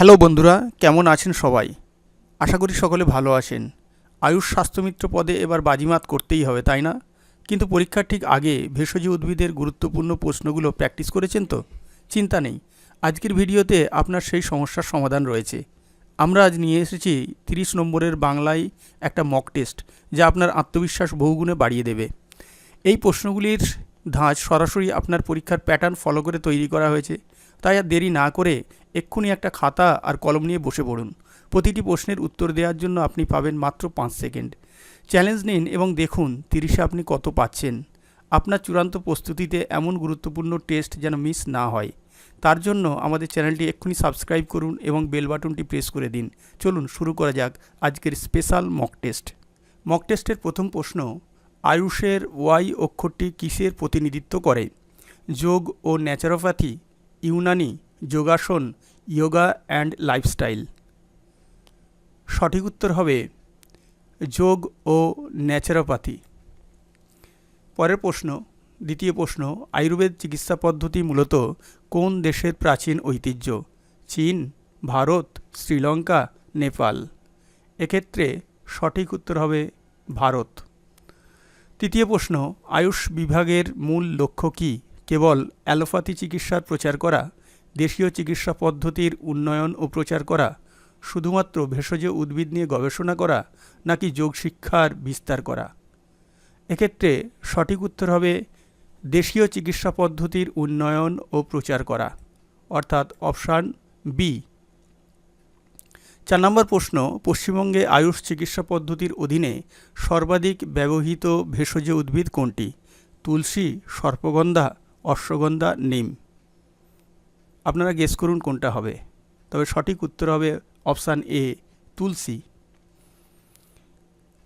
Hello বন্ধুরা, কেমন আছেন সবাই? আশা করি সকলে ভালো আছেন। আয়ুষ স্বাস্থ্যমিত্র পদে এবার বাজিমাত করতেই হবে, তাই না? কিন্তু পরীক্ষার ঠিক আগে ভেষজ উদ্ভিদের গুরুত্বপূর্ণ প্রশ্নগুলো প্র্যাকটিস করেছেন তো? চিন্তা নেই। আজকের ভিডিওতে আপনার সেই সমস্যার সমাধান রয়েছে। আমরা আজ নিয়ে এসেছি তিরিশ নম্বরের বাংলায় একটা মক টেস্ট, যা আপনার আত্মবিশ্বাস বহুগুণে বাড়িয়ে দেবে। এই প্রশ্নগুলির ধাঁচ সরাসরি আপনার পরীক্ষার প্যাটার্ন ফলো করে তৈরি করা হয়েছে। তাই আর দেরি না করে এক্ষুনি একটা খাতা আর কলম নিয়ে বসে পড়ুন। প্রতিটি প্রশ্নের উত্তর দেওয়ার জন্য আপনি পাবেন মাত্র পাঁচ সেকেন্ড। চ্যালেঞ্জ নিন এবং দেখুন তিরিশে আপনি কত পাচ্ছেন। আপনার চূড়ান্ত প্রস্তুতিতে এমন গুরুত্বপূর্ণ টেস্ট যেন মিস না হয়। তার জন্য আমাদের চ্যানেলটি এক্ষুনি সাবস্ক্রাইব করুন এবং বেল বাটনটি প্রেস করে দিন। চলুন শুরু করা যাক আজকের স্পেশাল মক টেস্ট। মক টেস্টের প্রথম প্রশ্ন, আয়ুষের ওয়াই অক্ষরটি কিসের প্রতিনিধিত্ব করে? যোগ ও ন্যাচারোপ্যাথি ইউনানি যোগাসন, ইয়োগা অ্যান্ড লাইফস্টাইল। সঠিক উত্তর হবে যোগ ও ন্যাচারোপ্যাথি। পরের প্রশ্ন, দ্বিতীয় প্রশ্ন, আয়ুর্বেদ চিকিৎসা পদ্ধতি মূলত কোন দেশের প্রাচীন ঐতিহ্য? চীন, ভারত, শ্রীলঙ্কা, নেপাল। এক্ষেত্রে সঠিক উত্তর হবে ভারত। তৃতীয় প্রশ্ন, আয়ুষ বিভাগের মূল লক্ষ্য কী? কেবল অ্যালোপ্যাথি চিকিৎসার প্রচার করা, দেশীয় চিকিৎসা পদ্ধতির উন্নয়ন ও প্রচার করা, শুধুমাত্র ভেষজ উদ্ভিদ নিয়ে গবেষণা করা, নাকি যোগ শিক্ষার বিস্তার করা? এক্ষেত্রে সঠিক উত্তর হবে দেশীয় চিকিৎসা পদ্ধতির উন্নয়ন ও প্রচার করা, অর্থাৎ অপশান বি। চার নম্বর প্রশ্ন, পশ্চিমবঙ্গে আয়ুষ চিকিৎসা পদ্ধতির অধীনে সর্বাধিক ব্যবহৃত ভেষজ উদ্ভিদ কোনটি? তুলসী, সর্পগন্ধা অশ্বগন্ধা নিম। আপনারা গেস করুন কোনটা হবে। তবে সঠিক উত্তর হবে অপশান এ তুলসী।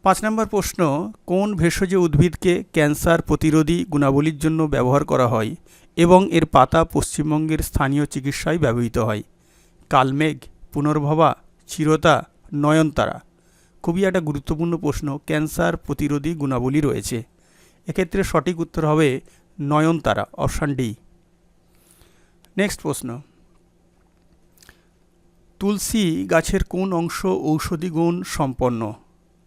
পাঁচ নম্বর প্রশ্ন, কোন ভেষজ উদ্ভিদকে ক্যান্সার প্রতিরোধী গুণাবলীর জন্য ব্যবহার করা হয় এবং এর পাতা পশ্চিমবঙ্গের স্থানীয় চিকিৎসায় ব্যবহৃত হয়? কালমেঘ, পুনর্ভবা, চিরতা, নয়নতারা। খুবই একটা গুরুত্বপূর্ণ প্রশ্ন, ক্যান্সার প্রতিরোধী গুণাবলী রয়েছে। এক্ষেত্রে সঠিক উত্তর হবে নয়নতারা, অপশান ডি। নেক্সট প্রশ্ন। তুলসী গাছের কোন অংশ ঔষধি গুণ সম্পন্ন?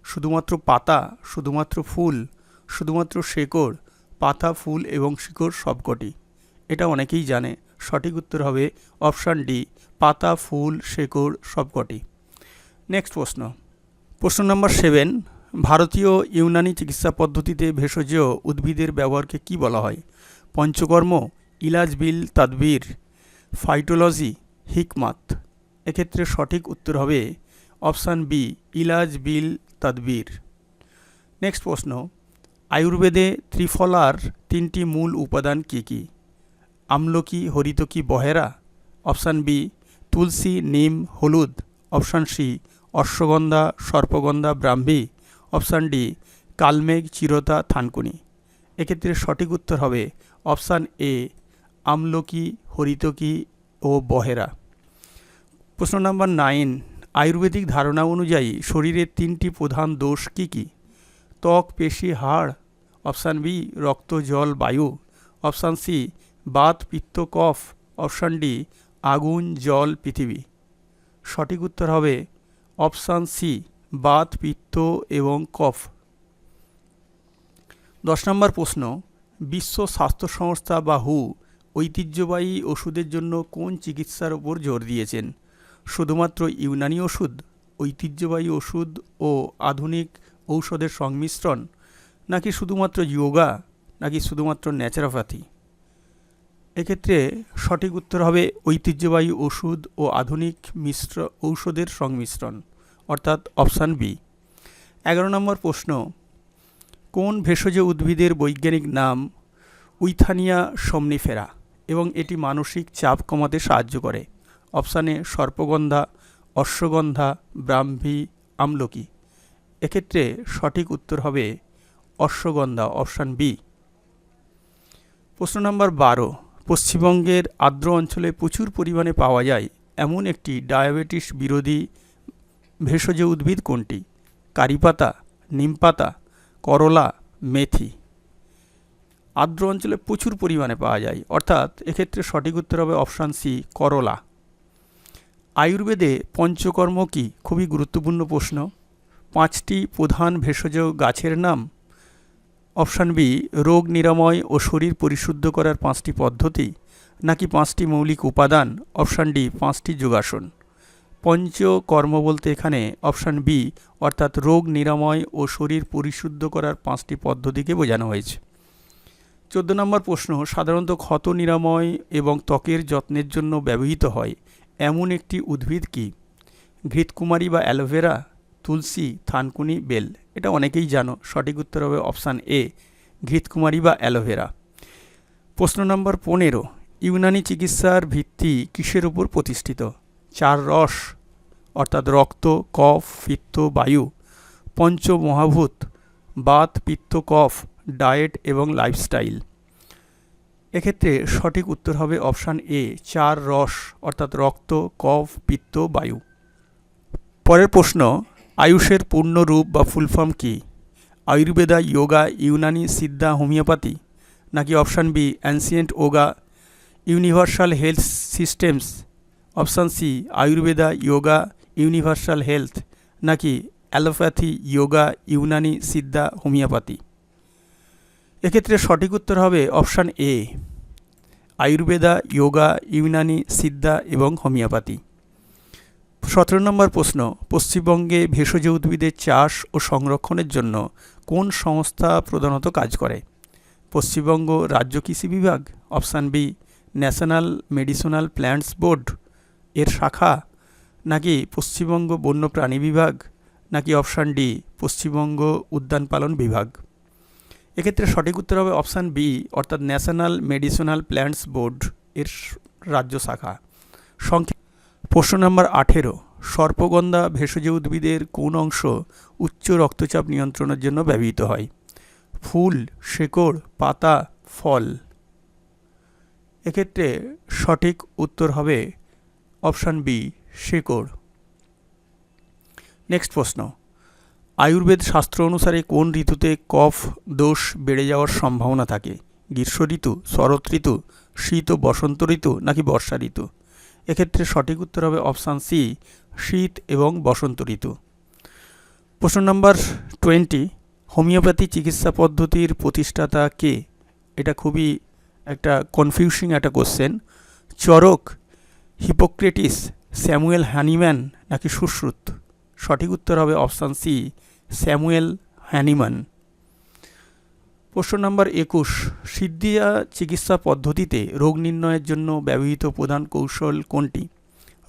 শুধুমাত্র পাতা, শুধুমাত্র ফুল, শুধুমাত্র শেকড়, পাতা, ফুল এবং শিকড় সবকটি? এটা অনেকেই জানে। সঠিক উত্তর হবে অপশান ডি, পাতা, ফুল, শেকড় সবকটি। নেক্সট প্রশ্ন। প্রশ্ন নম্বর সেভেন ভারতীয় ইউনানি চিকিৎসা পদ্ধতিতে ভেষজ উদ্ভিদের ব্যবহারকে কি বলা হয়? পঞ্চকর্ম, ইলাজ বিল, তাদবির, ফাইটোলজি, হিকমাত। এক্ষেত্রে সঠিক উত্তর হবে অপশান বি, ইলাজ বিল, তাদবির। নেক্সট প্রশ্ন, আয়ুর্বেদে ত্রিফলার তিনটি মূল উপাদান কী কী? আমলকি হরিতকি বহেরা? অপশান বি, তুলসী, নিম, হলুদ। অপশান সি, অশ্বগন্ধা, সর্পগন্ধা, ব্রাহ্মী। অপশান ডি, কালমেঘ, চিরতা, থানকুনি। এক্ষেত্রে সঠিক উত্তর হবে অপশান এ, আমলকি, হরিতকি ও বহেরা। প্রশ্ন নাম্বার নাইন, আয়ুর্বেদিক ধারণা অনুযায়ী শরীরের তিনটি প্রধান দোষ কী কী? ত্বক, পেশি, হাড়। অপশান বি, রক্ত, জল, বায়ু। অপশান সি, বাত, পিত্ত, কফ। অপশান ডি, আগুন, জল, পৃথিবী। সঠিক উত্তর হবে অপশান সি বাত, পিত্ত এবং কফ। দশ নম্বর প্রশ্ন, বিশ্ব স্বাস্থ্য সংস্থা বা হু ঐতিহ্যবাহী ওষুধের জন্য কোন চিকিৎসার ওপর জোর দিয়েছেন? শুধুমাত্র ইউনানি ওষুধ, ঐতিহ্যবাহী ওষুধ ও আধুনিক ঔষধের সংমিশ্রণ, নাকি শুধুমাত্র যোগা নাকি শুধুমাত্র ন্যাচারোপ্যাথি? এক্ষেত্রে সঠিক উত্তর হবে ঐতিহ্যবাহী ওষুধ ও আধুনিক মিশ্র ঔষধের সংমিশ্রণ। অর্থাৎ অপশান বি। এগারো নম্বর প্রশ্ন, কোন ভেষজ উদ্ভিদের বৈজ্ঞানিক নাম উইথানিয়া সমনিফেরা এবং এটি মানসিক চাপ কমাতে সাহায্য করে? অপশানে সর্পগন্ধা, অশ্বগন্ধা, ব্রাহ্মী, আমলকি। এক্ষেত্রে সঠিক উত্তর হবে অশ্বগন্ধা, অপশান বি। প্রশ্ন নম্বর বারো, পশ্চিমবঙ্গের আর্দ্র অঞ্চলে প্রচুর পরিমাণে পাওয়া যায় এমন একটি ডায়াবেটিস বিরোধী ভেষজ উদ্ভিদ কোনটি? কারিপাতা, নিমপাতা, করলা, মেথি। আর্দ্র অঞ্চলে প্রচুর পরিমাণে পাওয়া যায়, অর্থাৎ এক্ষেত্রে সঠিক উত্তর হবে অপশান সি, করলা। আয়ুর্বেদে পঞ্চকর্ম কি? খুবই গুরুত্বপূর্ণ প্রশ্ন। পাঁচটি প্রধান ভেষজ গাছের নাম। অপশান বি, রোগ নিরাময় ও শরীর পরিশুদ্ধ করার পাঁচটি পদ্ধতি, নাকি পাঁচটি মৌলিক উপাদান? অপশান ডি, পাঁচটি যোগাসন। পঞ্চকর্ম বলতে এখানে অপশান বি অর্থাৎ রোগ নিরাময় ও শরীর পরিশুদ্ধ করার পাঁচটি পদ্ধতিকে বোঝানো হয়েছে। চোদ্দ নম্বর প্রশ্ন, সাধারণত ক্ষত নিরাময় এবং ত্বকের যত্নের জন্য ব্যবহৃত হয় এমন একটি উদ্ভিদ কি? ঘৃতকুমারী বা অ্যালোভেরা তুলসী, থানকুনি, বেল, এটা অনেকেই জানো। সঠিক উত্তর হবে অপশান এ ঘৃতকুমারী বা অ্যালোভেরা প্রশ্ন নম্বর পনেরো, ইউনানি চিকিৎসার ভিত্তি কিসের উপর প্রতিষ্ঠিত? চার রস অর্থাৎ রক্ত, কফ, পিত্ত, বায়ু, পঞ্চমহাভূত, বাত, পিত্ত, কফ, ডায়েট এবং লাইফস্টাইল। এক্ষেত্রে সঠিক উত্তর হবে অপশান এ, চার রস, অর্থাৎ রক্ত, কফ, পিত্ত, বায়ু। পরের প্রশ্ন, আয়ুষের পূর্ণ রূপ বা ফুল ফর্ম কী? Ayurveda yoga Unani, Siddha, homeopathy? নাকি option B, ancient yoga, universal health systems? Option C, Ayurveda yoga universal health নাকি allopathy yoga Unani, Siddha, homeopathy? এক্ষেত্রে সঠিক উত্তর হবে option A, Ayurveda yoga Unani, Siddha এবং homeopathy. সতেরো নম্বর প্রশ্ন, পশ্চিমবঙ্গে ভেষজ উদ্ভিদের চাষ ও সংরক্ষণের জন্য কোন সংস্থা প্রধানত কাজ করে? পশ্চিমবঙ্গ রাজ্য কৃষি বিভাগ, option B, National Medicinal Plants Board, এর শাখা নাকি পশ্চিমবঙ্গ বন্যপ্রাণী বিভাগ, নাকি অপশান ডি, পশ্চিমবঙ্গ উদ্যান পালন বিভাগ? এক্ষেত্রে সঠিক উত্তর হবে অপশান বি, অর্থাৎ ন্যাশনাল মেডিসোনাল প্ল্যান্টস বোর্ড এর রাজ্য শাখা। সংখ্যা প্রশ্ন নম্বর আঠেরো, সর্পগন্ধা ভেষজ উদ্ভিদের কোন অংশ উচ্চ রক্তচাপ নিয়ন্ত্রণের জন্য ব্যবহৃত হয়? ফুল, শেকড়, পাতা, ফল। এক্ষেত্রে সঠিক উত্তর হবে অপশান বি শেকড়। নেক্সট প্রশ্ন। আয়ুর্বেদ শাস্ত্র অনুসারে কোন ঋতুতে কফ দোষ বেড়ে যাওয়ার সম্ভাবনা থাকে? গ্রীষ্ম ঋতু, শরৎ ঋতু, শীত ও বসন্ত ঋতু নাকি বর্ষা ঋতু? এক্ষেত্রে সঠিক উত্তর হবে অপশান সি, শীত এবং বসন্ত ঋতু। প্রশ্ন নম্বর টোয়েন্টি, হোমিওপ্যাথি চিকিৎসা পদ্ধতির প্রতিষ্ঠাতা কে? এটা খুবই একটা কনফিউশিং একটা question Charak Hippocrates Samuel Hahnemann নাকি সুশ্রুত? সঠিক উত্তর হবে অপশান সি, স্যামুয়েল হ্যানিম্যান। প্রশ্ন নম্বর একুশ, সিদ্ধিয়া চিকিৎসা পদ্ধতিতে রোগ নির্ণয়ের জন্য ব্যবহৃত প্রধান কৌশল কোনটি?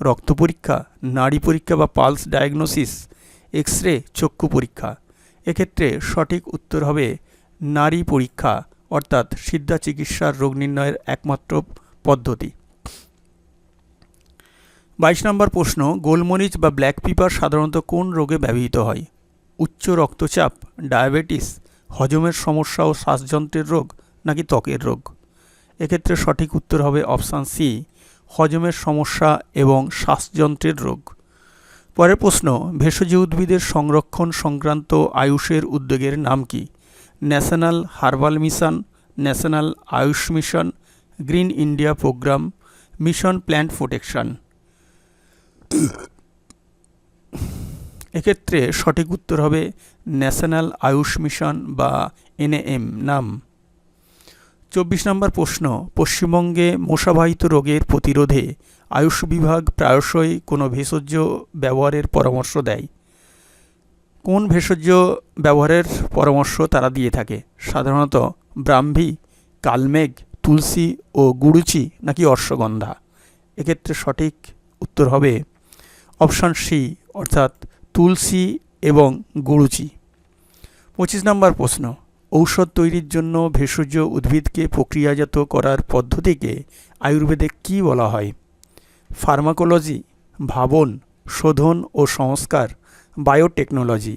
রক্ত পরীক্ষা, নাড়ি পরীক্ষা বা পালস ডায়াগনোসিস এক্স রে চক্ষু পরীক্ষা। এক্ষেত্রে সঠিক উত্তর হবে নারী পরীক্ষা, অর্থাৎ সিদ্ধা চিকিৎসার রোগ নির্ণয়ের একমাত্র পদ্ধতি। বাইশ নম্বর প্রশ্ন, গোলমরিচ বা ব্ল্যাক পিপার সাধারণত কোন রোগে ব্যবহৃত হয়? উচ্চ রক্তচাপ, ডায়াবেটিস, হজমের সমস্যা ও শ্বাসযন্ত্রের রোগ নাকি ত্বকের রোগ? এক্ষেত্রে সঠিক উত্তর হবে অপশান সি, হজমের সমস্যা এবং শ্বাসযন্ত্রের রোগ। পরের প্রশ্ন, ভেষজ উদ্ভিদের সংরক্ষণ সংক্রান্ত আয়ুষের উদ্যোগের নাম কি? National herbal mission, national Ayush mission, green India programme, mission plant protection. এক্ষেত্রে সঠিক উত্তর হবে ন্যাশনাল আয়ুষ মিশন বা এনএএম নাম। চব্বিশ নম্বর প্রশ্ন, পশ্চিমবঙ্গে মশাবাহিত রোগের প্রতিরোধে আয়ুষ বিভাগ প্রায়শই কোনো ভেষজ ব্যবহারের পরামর্শ দেয়। কোন ভেষজ ব্যবহারের পরামর্শ তারা দিয়ে থাকে? সাধারণত ব্রাহ্মী, কালমেঘ, তুলসী ও গুরুচি নাকি অশ্বগন্ধা এক্ষেত্রে সঠিক উত্তর হবে অপশান সি, অর্থাৎ তুলসী এবং গুরুচি। পঁচিশ নম্বর প্রশ্ন, ঔষধ তৈরির জন্য ভেষজ উদ্ভিদকে প্রক্রিয়াজাত করার পদ্ধতিকে আয়ুর্বেদে কী বলা হয়? ফার্মাকোলজি, ভাবন, শোধন ও সংস্কার, বায়োটেকনোলজি।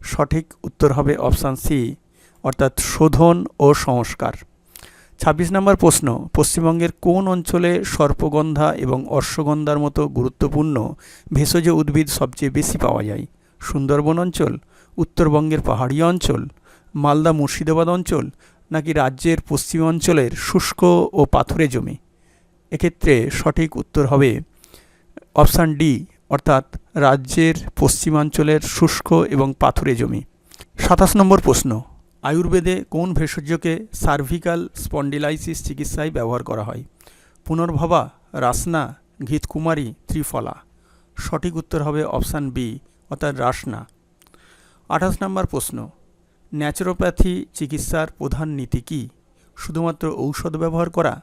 সঠিক উত্তর হবে অপশান সি, অর্থাৎ শোধন ও সংস্কার। ছাব্বিশ নম্বর প্রশ্ন, পশ্চিমবঙ্গের কোন অঞ্চলে সর্পগন্ধা এবং অশ্বগন্ধার মতো গুরুত্বপূর্ণ ভেষজ উদ্ভিদ সবচেয়ে বেশি পাওয়া যায়? সুন্দরবন অঞ্চল, উত্তরবঙ্গের পাহাড়ি অঞ্চল, মালদা মুর্শিদাবাদ অঞ্চল, নাকি রাজ্যের পশ্চিম অঞ্চলের শুষ্ক ও পাথুরে জমি? এক্ষেত্রে সঠিক উত্তর হবে অপশান ডি, অর্থাৎ রাজ্যের পশ্চিমাঞ্চলের শুষ্ক এবং পাথুরে জমি। সাতাশ নম্বর প্রশ্ন আয়ুর্বেদে কোন ভেষজকে সার্ভিক্যাল স্পন্ডিলাইসিস চিকিৎসায় ব্যবহার করা হয়? পুনর্ভবা, রাসনা, ঘিতকুমারী, ত্রিফলা। সঠিক উত্তর হবে অপশান বি, অর্থাৎ রাসনা। আঠাশ নম্বর প্রশ্ন। ন্যাচুরোপ্যাথি চিকিৎসার প্রধান নীতি কী? শুধুমাত্র ঔষধ ব্যবহার করা,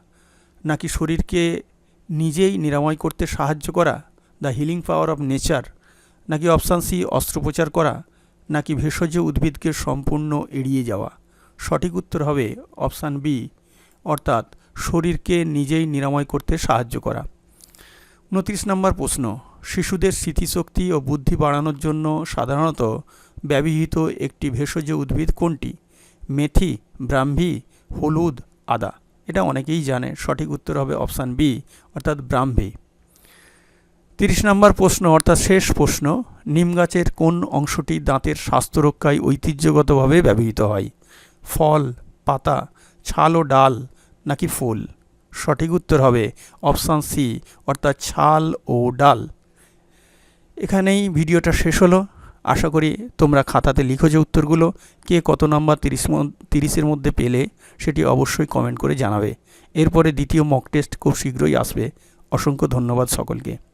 নাকি শরীরকে নিজেই নিরাময় করতে সাহায্য করা, the healing power of nature, নাকি অপশান সি, অস্ত্রোপচার করা? নাকি ভেষজ উদ্ভিদকে সম্পূর্ণ এড়িয়ে যাওয়া? সঠিক উত্তর হবে অপশান বি, অর্থাৎ শরীরকে নিজেই নিরাময় করতে সাহায্য করা। উনত্রিশ নম্বর প্রশ্ন, শিশুদের স্মৃতিশক্তি ও বুদ্ধি বাড়ানোর জন্য সাধারণত ব্যবহৃত একটি ভেষজ উদ্ভিদ কোনটি? মেথি, ব্রাহ্মী, হলুদ, আদা। এটা অনেকেই জানে। সঠিক উত্তর হবে অপশান বি, অর্থাৎ ব্রাহ্মী। তিরিশ নম্বর প্রশ্ন, অর্থাৎ শেষ প্রশ্ন নিম গাছের কোন অংশটি দাঁতের স্বাস্থ্য রক্ষায় ঐতিহ্যগতভাবে ব্যবহৃত হয়? ফল, পাতা, ছাল ও ডাল, নাকি ফুল? সঠিক উত্তর হবে অপশান সি, অর্থাৎ ছাল ও ডাল। এখানেই ভিডিওটা শেষ হলো। আশা করি তোমরা খাতাতে লিখো যে উত্তরগুলো, কে কত নাম্বার তিরিশ তিরিশের মধ্যে পেলে সেটি অবশ্যই কমেন্ট করে জানাবে। এরপরে দ্বিতীয় মক টেস্ট খুব শীঘ্রই আসবে। অসংখ্য ধন্যবাদ সকলকে।